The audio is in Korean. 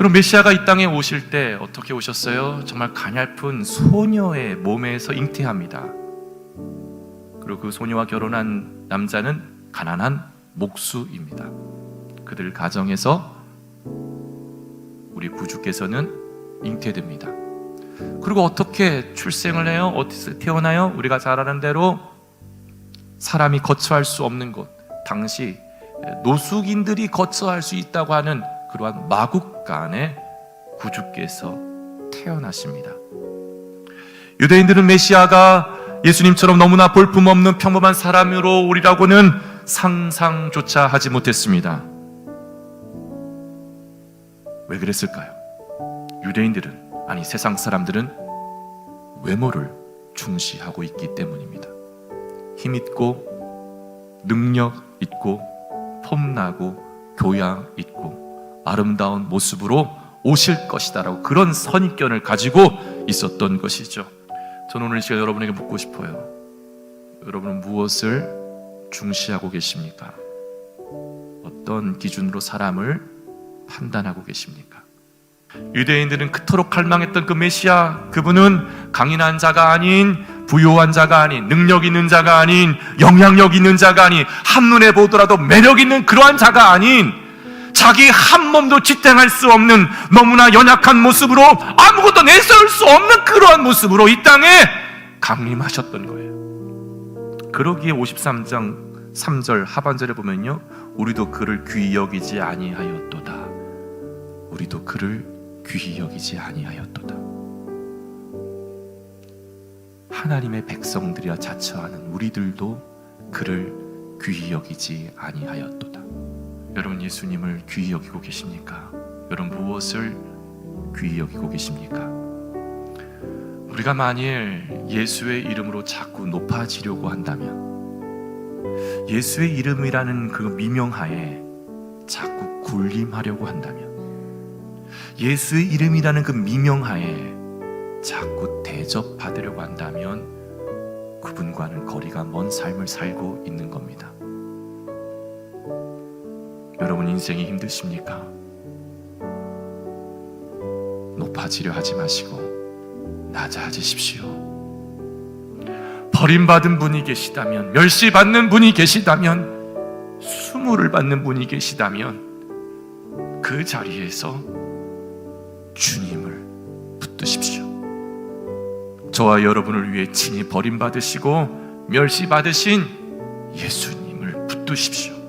그럼 메시아가 이 땅에 오실 때 어떻게 오셨어요? 정말 가냘픈 소녀의 몸에서 잉태합니다. 그리고 그 소녀와 결혼한 남자는 가난한 목수입니다. 그들 가정에서 우리 구주께서는 잉태됩니다. 그리고 어떻게 출생을 해요? 어디서 태어나요? 우리가 잘 아는 대로 사람이 거처할 수 없는 곳, 당시 노숙인들이 거처할 수 있다고 하는 그러한 마국간에 구주께서 태어나십니다. 유대인들은 메시아가 예수님처럼 너무나 볼품없는 평범한 사람으로 오리라고는 상상조차 하지 못했습니다. 왜 그랬을까요? 유대인들은 아니 세상 사람들은 외모를 중시하고 있기 때문입니다. 힘 있고 능력 있고 폼나고 교양 있고 아름다운 모습으로 오실 것이다라고 그런 선입견을 가지고 있었던 것이죠. 저는 오늘 이 시간 여러분에게 묻고 싶어요. 여러분은 무엇을 중시하고 계십니까? 어떤 기준으로 사람을 판단하고 계십니까? 유대인들은 그토록 갈망했던 그 메시아 그분은 강인한 자가 아닌 부요한 자가 아닌 능력 있는 자가 아닌 영향력 있는 자가 아닌 한눈에 보더라도 매력 있는 그러한 자가 아닌 자기 한 몸도 지탱할 수 없는 너무나 연약한 모습으로 아무것도 내세울 수 없는 그러한 모습으로 이 땅에 강림하셨던 거예요. 그러기에 53장 3절 하반절에 보면요. 우리도 그를 귀히 여기지 아니하였도다. 우리도 그를 귀히 여기지 아니하였도다. 하나님의 백성들이라 자처하는 우리들도 그를 귀히 여기지 아니하였도다. 여러분 예수님을 귀히 여기고 계십니까? 여러분 무엇을 귀히 여기고 계십니까? 우리가 만일 예수의 이름으로 자꾸 높아지려고 한다면 예수의 이름이라는 그 미명하에 자꾸 군림하려고 한다면 예수의 이름이라는 그 미명하에 자꾸 대접받으려고 한다면 그분과는 거리가 먼 삶을 살고 있는 겁니다. 여러분 인생이 힘드십니까? 높아지려 하지 마시고 낮아지십시오. 버림받은 분이 계시다면, 멸시받는 분이 계시다면, 수모를 받는 분이 계시다면, 그 자리에서 주님을 붙드십시오. 저와 여러분을 위해 친히 버림받으시고 멸시받으신 예수님을 붙드십시오.